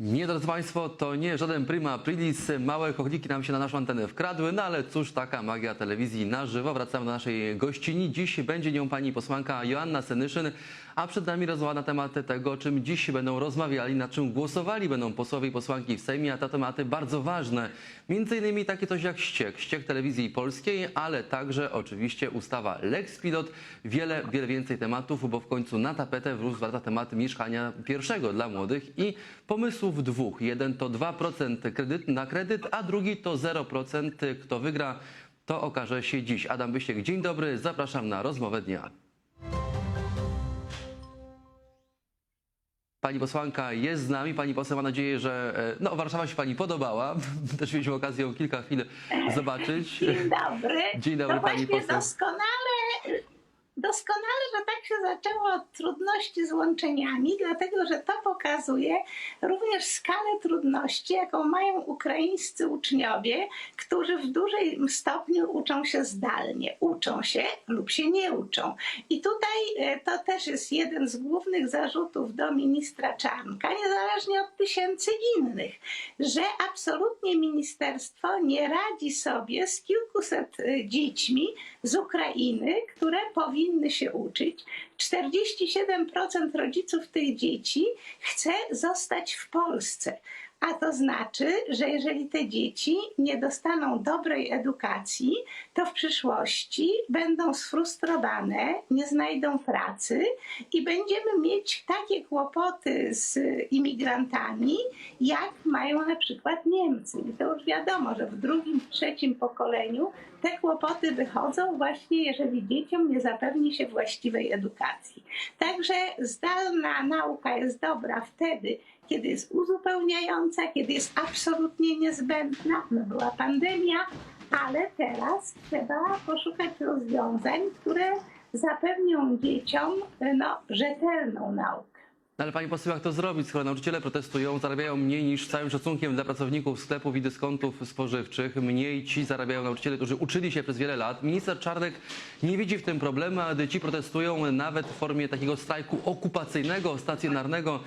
Nie, drodzy Państwo, to nie żaden prima aprilis. Małe chochliki nam się na naszą antenę wkradły, no ale cóż, taka magia telewizji na żywo. Wracamy do naszej gościni. Dziś będzie nią pani posłanka Joanna Senyszyn, a przed nami rozmowa na temat tego, czym dziś będą rozmawiali, na czym głosowali będą posłowie i posłanki w Sejmie, a te tematy bardzo ważne. Między innymi takie coś jak ściek, ściek telewizji polskiej, ale także oczywiście ustawa Lex Pilot. Wiele, wiele więcej tematów, bo w końcu na tapetę wrócił wraca temat mieszkania pierwszego dla młodych i pomysłów dwóch. Jeden to 2% kredyt na kredyt, a drugi to 0%. Kto wygra, to okaże się dziś. Adam Bysiek, dzień dobry, zapraszam na rozmowę dnia. Pani posłanka jest z nami. Pani poseł ma nadzieję, że e, no, Warszawa się Pani podobała. Też mieliśmy okazję ją kilka chwil zobaczyć. Dzień dobry. Dzień dobry, no pani poseł. doskonale, doskonale, że tak się zaczęło od trudności z łączeniami, dlatego że to pokazuje również skalę trudności, jaką mają ukraińscy uczniowie, którzy w dużym stopniu uczą się zdalnie. Uczą się lub się nie uczą. I tutaj e, to też jest jeden z głównych zarzutów do ministra Czarnka, niezależnie od tysięcy innych, że absolutnie ministerstwo nie radzi sobie z kilkuset e, dziećmi z Ukrainy, które powinny się uczyć. 47% rodziców tych dzieci chce zostać w Polsce. A to znaczy, że jeżeli te dzieci nie dostaną dobrej edukacji, to w przyszłości będą sfrustrowane, nie znajdą pracy i będziemy mieć takie kłopoty z imigrantami, jak mają na przykład Niemcy. I to już wiadomo, że w drugim, trzecim pokoleniu te kłopoty wychodzą właśnie, jeżeli dzieciom nie zapewni się właściwej edukacji. Także zdalna nauka jest dobra wtedy, kiedy jest uzupełniająca, kiedy jest absolutnie niezbędna. No była pandemia, ale teraz trzeba poszukać rozwiązań, które zapewnią dzieciom no, rzetelną naukę. No Ale pani poseł, jak to zrobić, skoro nauczyciele protestują, zarabiają mniej niż z całym szacunkiem dla pracowników sklepów i dyskontów spożywczych. Mniej ci zarabiają nauczyciele, którzy uczyli się przez wiele lat. Minister Czarnek nie widzi w tym problemu, a gdy ci protestują nawet w formie takiego strajku okupacyjnego, stacjonarnego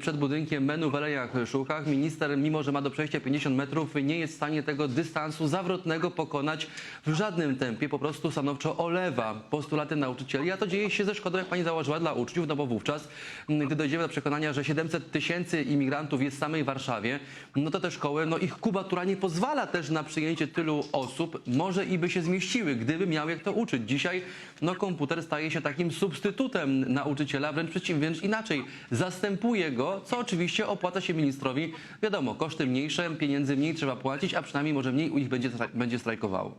przed budynkiem menu w Alejach Szukach. Minister, mimo że ma do przejścia 50 metrów, nie jest w stanie tego dystansu zawrotnego pokonać w żadnym tempie. Po prostu stanowczo olewa postulaty nauczycieli, a to dzieje się ze szkodą, jak pani założyła, dla uczniów, no bo wówczas, gdy dojdziemy do przekonania, że 700 tysięcy imigrantów jest w samej Warszawie, no to te szkoły, no ich kubatura nie pozwala też na przyjęcie tylu osób, może i by się zmieściły, gdyby miał jak to uczyć. Dzisiaj, no komputer staje się takim substytutem nauczyciela, wręcz przeciwnie, wręcz inaczej, zastępuje go, co oczywiście opłaca się ministrowi, wiadomo, koszty mniejsze, pieniędzy mniej trzeba płacić, a przynajmniej może mniej u nich będzie, będzie strajkowało.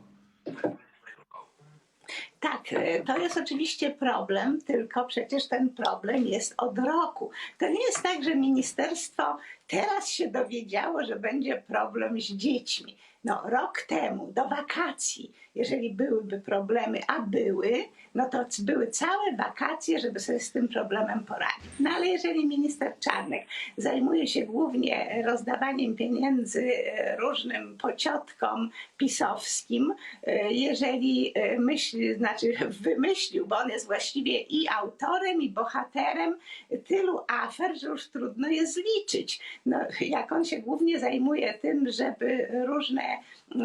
Tak, e, to jest oczywiście problem, tylko przecież ten problem jest od roku. To nie jest tak, że ministerstwo teraz się dowiedziało, że będzie problem z dziećmi. No, rok temu, do wakacji, jeżeli byłyby problemy, a były, no to były całe wakacje, żeby sobie z tym problemem poradzić. No ale jeżeli minister Czarnek zajmuje się głównie rozdawaniem pieniędzy e, różnym pociotkom pisowskim, e, jeżeli e, myśli, znaczy wymyślił, bo on jest właściwie i autorem, i bohaterem tylu afer, że już trudno je zliczyć. No, jak on się głównie zajmuje tym, żeby różne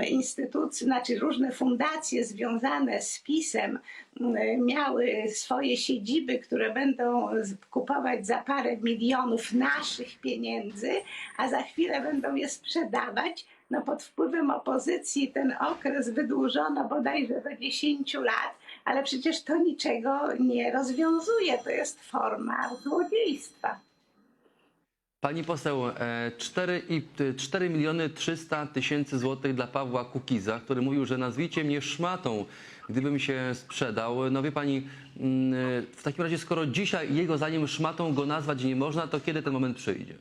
instytucje, znaczy różne fundacje związane z PiSem m, miały swoje siedziby, które będą kupować za parę milionów naszych pieniędzy, a za chwilę będą je sprzedawać. No pod wpływem opozycji ten okres wydłużono bodajże do 10 lat, ale przecież to niczego nie rozwiązuje. To jest forma złodziejstwa. Pani poseł, e, 4, i, 4 miliony 300 tysięcy złotych dla Pawła Kukiza, który mówił, że nazwijcie mnie szmatą, gdybym się sprzedał. No wie pani, mm, w takim razie skoro dzisiaj jego zdaniem szmatą go nazwać nie można, to kiedy ten moment przyjdzie?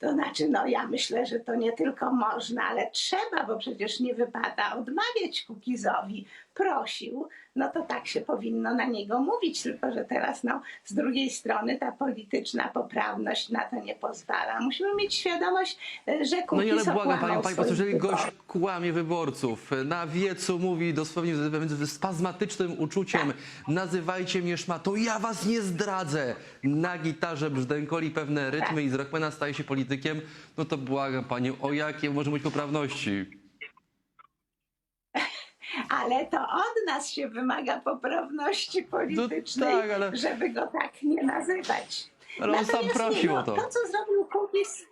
To znaczy, no ja myślę, że to nie tylko można, ale trzeba, bo przecież nie wypada odmawiać Kukizowi prosił, no to tak się powinno na niego mówić, tylko że teraz no, z drugiej strony ta polityczna poprawność na to nie pozwala. Musimy mieć świadomość, e, że No Kukiz i ale błagam panią, pani poseł, jeżeli gość kłamie wyborców, na wiecu mówi dosłownie z spazmatycznym uczuciem, nazywajcie mnie szmatą, ja was nie zdradzę. Na gitarze brzdękoli pewne rytmy i z Rockmana staje się politykiem, no to błagam panią, o jakie może być poprawności? Ale to od nas się wymaga poprawności politycznej, No tak, ale- żeby go tak nie nazywać. Ale on sam Natomiast prosił nie, o to. To, co zrobił Kukiz,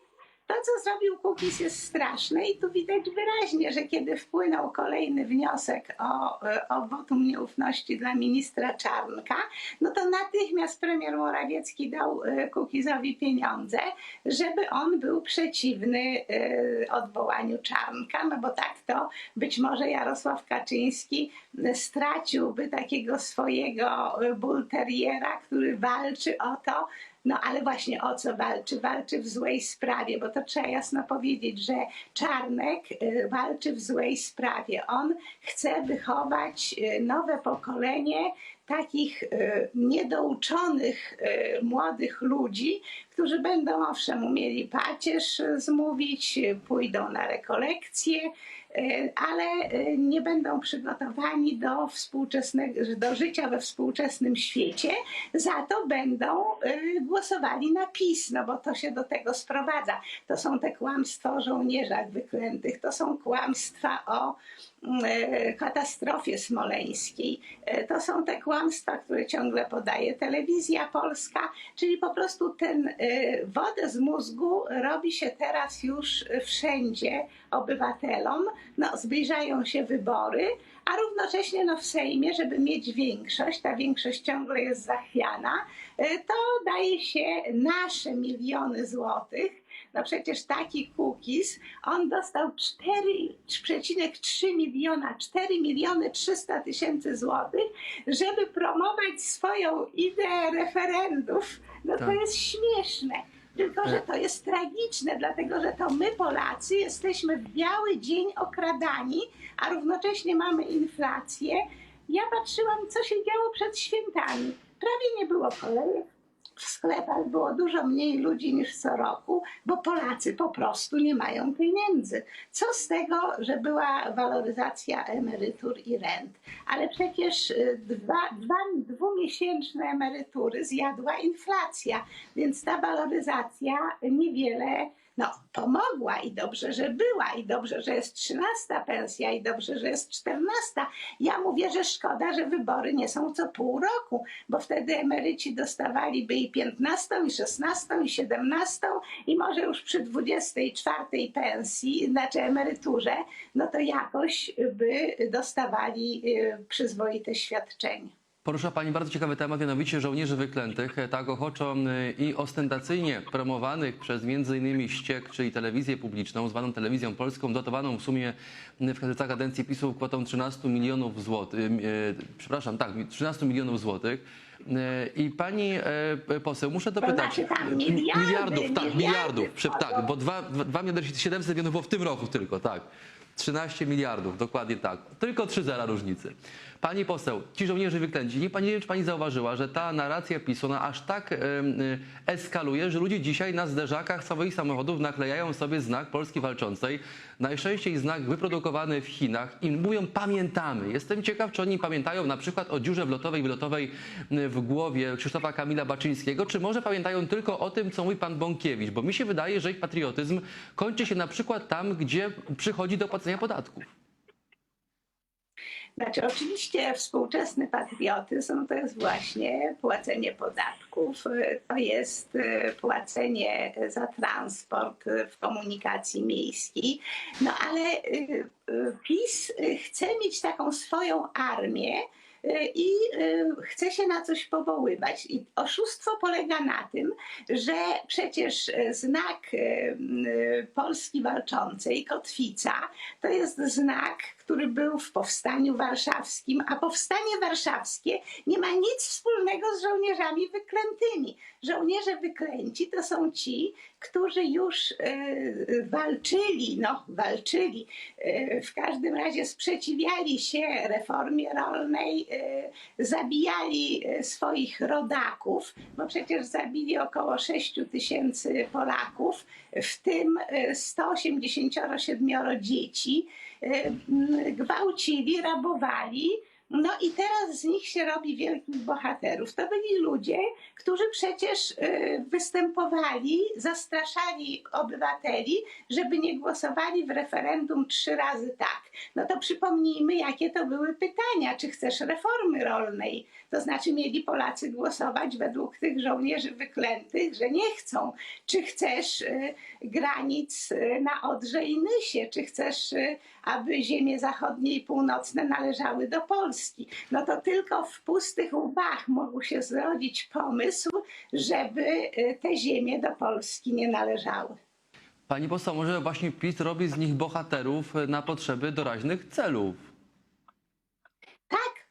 to, co zrobił Kukiz jest straszne i tu widać wyraźnie, że kiedy wpłynął kolejny wniosek o, o wotum nieufności dla ministra Czarnka, no to natychmiast premier Morawiecki dał e, Kukizowi pieniądze, żeby on był przeciwny e, odwołaniu Czarnka, no bo tak to być może Jarosław Kaczyński straciłby takiego swojego e, bulteriera, który walczy o to, no ale właśnie o co walczy? Walczy w złej sprawie, bo to trzeba jasno powiedzieć, że Czarnek y, walczy w złej sprawie. On chce wychować y, nowe pokolenie takich y, niedouczonych młodych ludzi, którzy będą owszem umieli pacierz zmówić, pójdą na rekolekcje, ale y, nie będą przygotowani do, współczesnego, do życia we współczesnym świecie, za to będą y, głosowali na PiS, no bo to się do tego sprowadza. To są te kłamstwa o żołnierzach wyklętych, to są kłamstwa o katastrofie smoleńskiej, y, to są te kłamstwa, które ciągle podaje telewizja polska, czyli po prostu ten y, wodę z mózgu robi się teraz już wszędzie obywatelom. No, zbliżają się wybory, a równocześnie no, w Sejmie, żeby mieć większość, ta większość ciągle jest zachwiana, to daje się nasze miliony złotych. No przecież taki Kukiz, on dostał 4,3 miliona, 4 miliony 300 tysięcy złotych, żeby promować swoją ideę referendów. No to Tak. jest śmieszne. Tylko, że E. to jest tragiczne, dlatego że to my, Polacy, jesteśmy w biały dzień okradani, a równocześnie mamy inflację. Ja patrzyłam, co się działo przed świętami. Prawie nie było kolejek. W sklepach było dużo mniej ludzi niż co roku, bo Polacy po prostu nie mają pieniędzy. Co z tego, że była waloryzacja emerytur i rent? Ale przecież y, dwa, dwa, dwumiesięczne emerytury zjadła inflacja, więc ta waloryzacja niewiele no, pomogła i dobrze, że była, i dobrze, że jest trzynasta pensja, i dobrze, że jest czternasta. Ja mówię, że szkoda, że wybory nie są co pół roku, bo wtedy emeryci dostawaliby i piętnastą, i szesnastą, i siedemnastą, i może już przy dwudziestej czwartej pensji, znaczy emeryturze, no to jakoś by dostawali y, przyzwoite świadczenie. Porusza Pani bardzo ciekawy temat, mianowicie żołnierzy wyklętych, e, tak ochoczo i ostentacyjnie promowanych przez m.in. ściek, czyli telewizję publiczną, zwaną telewizją polską, dotowaną w sumie w za kadencji PiSu kwotą 13 milionów złotych, y, przepraszam, tak, 13 milionów złotych. Y, I Pani e, poseł, muszę dopytać. znaczy tam y, miliardy, miliardów, tak, miliardów, przy, tak, bo 2, 2 miliardy 700 milionów było w tym roku tylko, tak. 13 miliardów, dokładnie tak. Tylko 3 zera różnicy. Pani poseł, ci żołnierze wyklęci, nie, nie wiem, czy pani zauważyła, że ta narracja PiSu ona aż tak em, y, eskaluje, że ludzie dzisiaj na zderzakach swoich samochodów naklejają sobie znak Polski Walczącej, najczęściej znak wyprodukowany w Chinach i mówią pamiętamy. Jestem ciekaw, czy oni pamiętają na przykład o dziurze wlotowej wylotowej y, w głowie Krzysztofa Kamila Baczyńskiego, czy może pamiętają tylko o tym, co mówi pan Bąkiewicz, bo mi się wydaje, że ich patriotyzm kończy się na przykład tam, gdzie przychodzi do płacenia podatków. Znaczy, oczywiście współczesny patriotyzm to jest właśnie płacenie podatków, to jest y, płacenie za transport w komunikacji miejskiej. No ale y, y, PiS chce mieć taką swoją armię. Y, I y, chce się na coś powoływać. I oszustwo polega na tym, że przecież y, znak Polski Walczącej, kotwica, to jest znak, który był w Powstaniu Warszawskim, a Powstanie Warszawskie nie ma nic wspólnego z żołnierzami wyklętymi. Żołnierze wyklęci to są ci, którzy już e, walczyli, no walczyli, e, w każdym razie sprzeciwiali się reformie rolnej, e, zabijali swoich rodaków, bo przecież zabili około 6 tysięcy Polaków, w tym e, 187 dzieci, gwałcili, rabowali. No i teraz z nich się robi wielkich bohaterów. To byli ludzie, którzy przecież e, występowali, zastraszali obywateli, żeby nie głosowali w referendum trzy razy tak. No to przypomnijmy, jakie to były pytania. Czy chcesz reformy rolnej? To znaczy mieli Polacy głosować według tych żołnierzy wyklętych, że nie chcą. Czy chcesz e, granic e, na Odrze i Nysie? Czy chcesz, aby ziemie zachodnie i północne należały do Polski? No to tylko w pustych łbach mógł się zrodzić pomysł, żeby e, te ziemie do Polski nie należały. Pani poseł, może właśnie PiS robi z nich bohaterów na potrzeby doraźnych celów?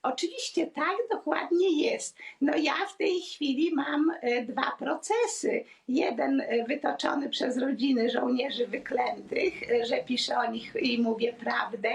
Oczywiście tak dokładnie jest. No ja w tej chwili mam e, dwa procesy. Jeden e, wytoczony przez rodziny żołnierzy wyklętych, e, że piszę o nich i mówię prawdę,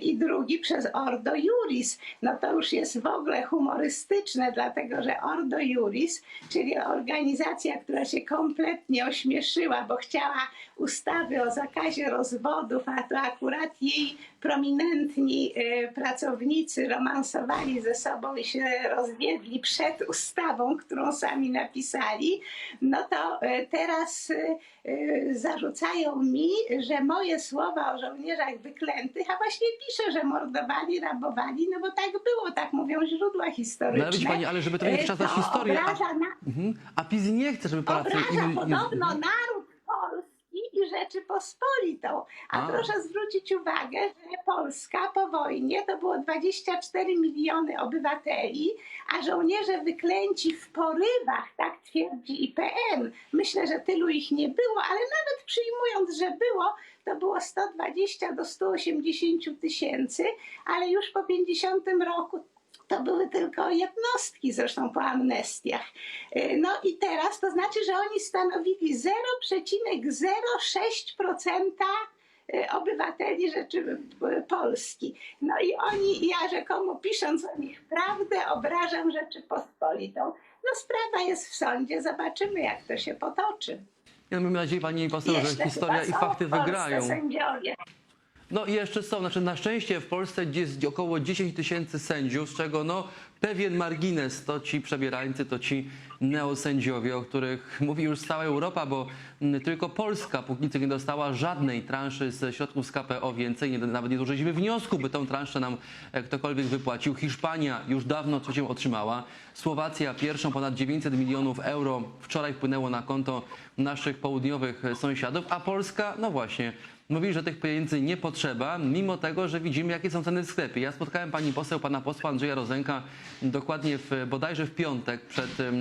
i drugi przez Ordo Juris. No to już jest w ogóle humorystyczne, dlatego że Ordo Juris, czyli organizacja, która się kompletnie ośmieszyła, bo chciała ustawy o zakazie rozwodów, a to akurat jej prominentni e, pracownicy romansowali ze sobą i się rozwiedli przed ustawą, którą sami napisali, no to e, teraz e, zarzucają mi, że moje słowa o żołnierzach wyklętych, a właśnie piszę, że mordowali, rabowali, no bo tak było, tak mówią źródła historyczne. No ale pani, ale żeby to nie wyczasać historii, a- na, Mhm. A PiS nie chce, żeby Polacy... obraża im- podobno naród i Rzeczypospolitą. A, A. proszę zwrócić uwagę, że Polska po wojnie to było 24 miliony obywateli, a żołnierze wyklęci w porywach, tak twierdzi IPN. Myślę, że tylu ich nie było, ale nawet przyjmując, że było, to było 120 do 180 tysięcy, ale już po 50 roku to były tylko jednostki, zresztą po amnestiach. Y, No i teraz to znaczy, że oni stanowili 0,06% y, obywateli Rzeczy Polski. No i oni, ja rzekomo pisząc o nich prawdę, obrażam Rzeczypospolitą. No sprawa jest w sądzie, zobaczymy jak to się potoczy. Ja mam nadzieję, pani poseł, że historia i fakty wygrają. Sędziowie. No i jeszcze są, znaczy na szczęście w Polsce jest około 10 tysięcy sędziów, z czego no pewien margines to ci przebierańcy, to ci neosędziowie, o których mówi już cała Europa, bo mm, tylko Polska póki co nie dostała żadnej transzy ze środków z KPO więcej, nie, nawet nie złożyliśmy wniosku, by tą transzę nam e, ktokolwiek wypłacił. Hiszpania już dawno trzecią otrzymała, Słowacja pierwszą ponad 900 milionów euro wczoraj wpłynęło na konto naszych południowych sąsiadów, a Polska, no właśnie, Mówi, że tych pieniędzy nie potrzeba, mimo tego, że widzimy, jakie są ceny w sklepie. Ja spotkałem pani poseł, pana posła Andrzeja Rozenka dokładnie w, bodajże w piątek przed e,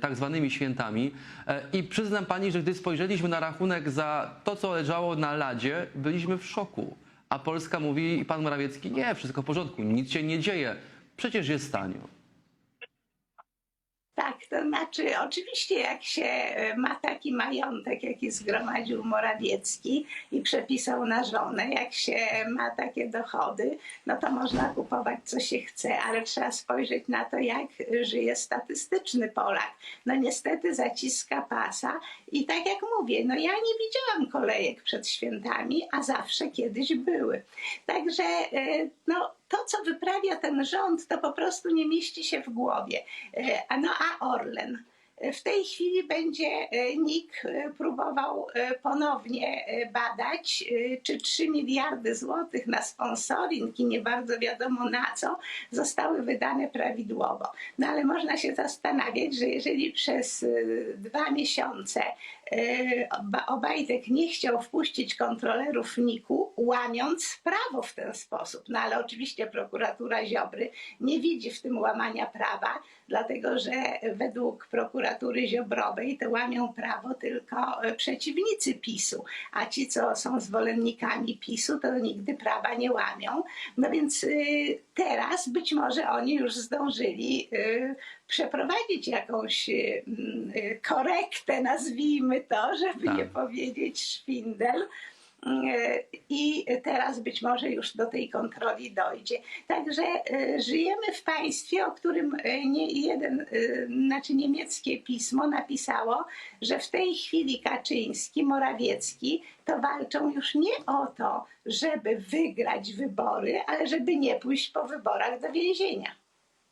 tak zwanymi świętami E, i przyznam pani, że gdy spojrzeliśmy na rachunek za to, co leżało na ladzie, byliśmy w szoku. A Polska mówi i pan Morawiecki, nie, wszystko w porządku, nic się nie dzieje, przecież jest tanio. Tak, to znaczy, oczywiście, jak się e, ma taki majątek, jaki zgromadził Morawiecki i przepisał na żonę, jak się ma takie dochody, no to można kupować, co się chce, ale trzeba spojrzeć na to, jak żyje statystyczny Polak. No niestety zaciska pasa i tak jak mówię, no ja nie widziałam kolejek przed świętami, a zawsze kiedyś były. Także, e, no to, co wyprawia ten rząd, to po prostu nie mieści się w głowie. E, A no a Orlen. W tej chwili będzie e, NIK e, próbował ponownie badać, czy 3 miliardy złotych na sponsoring i nie bardzo wiadomo na co zostały wydane prawidłowo. No ale można się zastanawiać, że jeżeli przez dwa miesiące Obajtek nie chciał wpuścić kontrolerów NIK-u, łamiąc prawo w ten sposób. No ale oczywiście prokuratura Ziobry nie widzi w tym łamania prawa, dlatego że według prokuratury Ziobrowej to łamią prawo tylko e, przeciwnicy PiSu, a ci, co są zwolennikami PiSu, to nigdy prawa nie łamią. No więc y, teraz być może oni już zdążyli y, przeprowadzić jakąś y, y, korektę, nazwijmy to, żeby Tak. nie powiedzieć szwindel. Y, I teraz być może już do tej kontroli dojdzie. Także żyjemy w państwie, o którym nie jeden, znaczy niemieckie pismo napisało, że w tej chwili Kaczyński, Morawiecki to walczą już nie o to, żeby wygrać wybory, ale żeby nie pójść po wyborach do więzienia.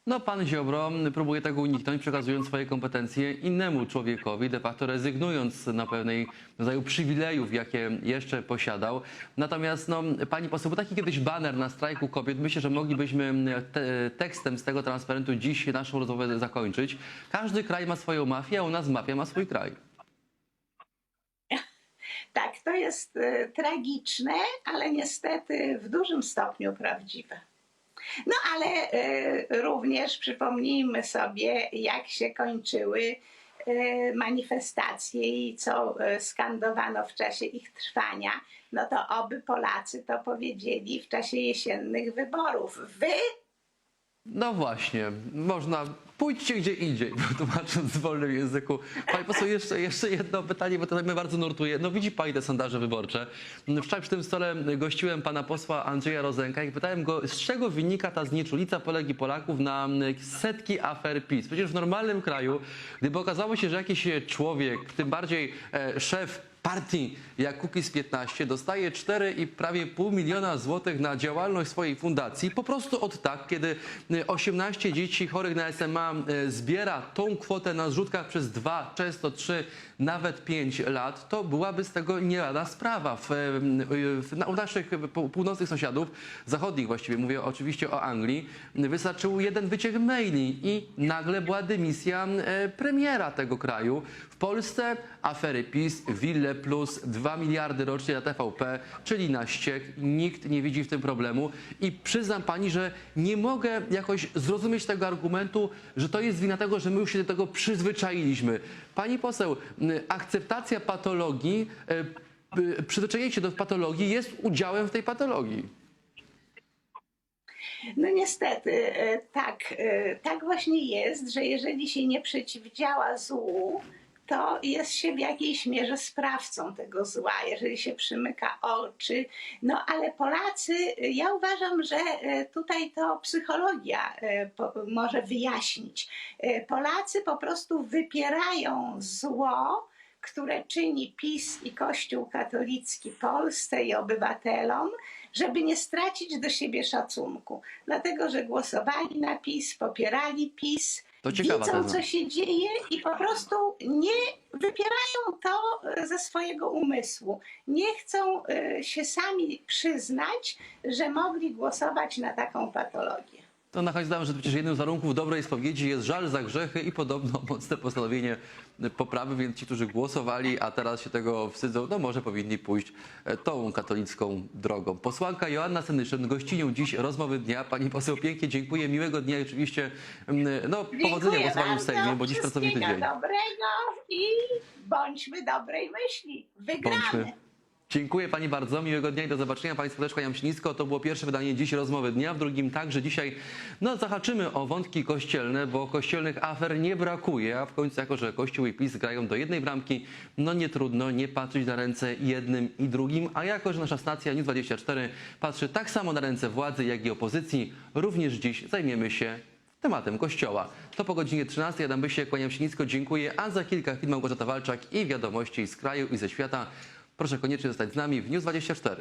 No, pan Ziobro próbuje tego uniknąć, przekazując swoje kompetencje innemu człowiekowi, de facto rezygnując na pewnej rodzaju przywilejów, jakie jeszcze posiadał. Natomiast, no, pani poseł, był taki kiedyś baner na strajku kobiet. Myślę, że moglibyśmy te, tekstem z tego transparentu dziś naszą rozmowę zakończyć. Każdy kraj ma swoją mafię, a u nas mafia ma swój kraj. Tak, to jest e, tragiczne, ale niestety w dużym stopniu prawdziwe. No ale e, również przypomnijmy sobie, jak się kończyły e, manifestacje i co e, skandowano w czasie ich trwania. No to oby Polacy to powiedzieli w czasie jesiennych wyborów. Wy No właśnie, można pójdźcie gdzie indziej, tłumacząc w wolnym języku. Pani poseł, jeszcze, jeszcze jedno pytanie, bo to mnie bardzo nurtuje. No widzi Pani te sondaże wyborcze. Wczoraj przy tym stole gościłem pana posła Andrzeja Rozenka i pytałem go, z czego wynika ta znieczulica Polek i Polaków na setki afer PiS. Przecież w normalnym kraju, gdyby okazało się, że jakiś człowiek, tym bardziej e, szef partii jak Kukiz 15 dostaje 4 i prawie pół miliona złotych na działalność swojej fundacji po prostu od tak, kiedy y, 18 dzieci chorych na SMA y, zbiera tą kwotę na zrzutkach przez 2, często 3, nawet 5 lat, to byłaby z tego nie lada sprawa. W, y, w, na, u naszych północnych sąsiadów, zachodnich właściwie, mówię oczywiście o Anglii, wystarczył jeden wyciek maili i nagle była dymisja premiera tego kraju. W Polsce afery PiS, Wille Plus, 2 miliardy rocznie na TVP, czyli na ściek. Nikt nie widzi w tym problemu i przyznam pani, że nie mogę jakoś zrozumieć tego argumentu, że to jest wina tego, że my już się do tego przyzwyczailiśmy. Pani poseł, akceptacja patologii, e, przyzwyczajenie się do patologii jest udziałem w tej patologii. No niestety, e, tak, e, tak właśnie jest, że jeżeli się nie przeciwdziała złu, to jest się w jakiejś mierze sprawcą tego zła, jeżeli się przymyka oczy. No ale Polacy, ja uważam, że e, tutaj to psychologia e, może wyjaśnić. E, Polacy po prostu wypierają zło, które czyni PiS i Kościół katolicki Polsce i obywatelom, żeby nie stracić do siebie szacunku. Dlatego, że głosowali na PiS, popierali PiS, To ciekawa widzą, teza. co się dzieje i po prostu nie wypierają to ze swojego umysłu. Nie chcą e, się sami przyznać, że mogli głosować na taką patologię. To na koniec dodam, że przecież jednym z warunków dobrej spowiedzi jest żal za grzechy i podobno mocne postanowienie poprawy, więc ci, którzy głosowali, a teraz się tego wstydzą, no może powinni pójść e, tą katolicką drogą. Posłanka Joanna Senyszyn gościnią dziś rozmowy dnia. Pani poseł, pięknie dziękuję, miłego dnia i oczywiście mm, no, powodzenia w głosowaniu w Sejmie, bo dziś pracowity dzień. dobrego i bądźmy dobrej myśli. Wygramy. Bądźmy. Dziękuję Pani bardzo, miłego dnia i do zobaczenia. Państwu też kłaniam się nisko. To było pierwsze wydanie dziś rozmowy dnia, w drugim także dzisiaj no, zahaczymy o wątki kościelne, bo kościelnych afer nie brakuje, a w końcu jako, że Kościół i PiS grają do jednej bramki, no nie trudno nie patrzeć na ręce jednym i drugim, a jako, że nasza stacja News24 patrzy tak samo na ręce władzy, jak i opozycji, również dziś zajmiemy się tematem Kościoła. To po godzinie 13. Adam Bysie, kłaniam się nisko, dziękuję, a za kilka chwil Małgorzata Walczak i wiadomości z kraju i ze świata. Proszę koniecznie zostać z nami w News24.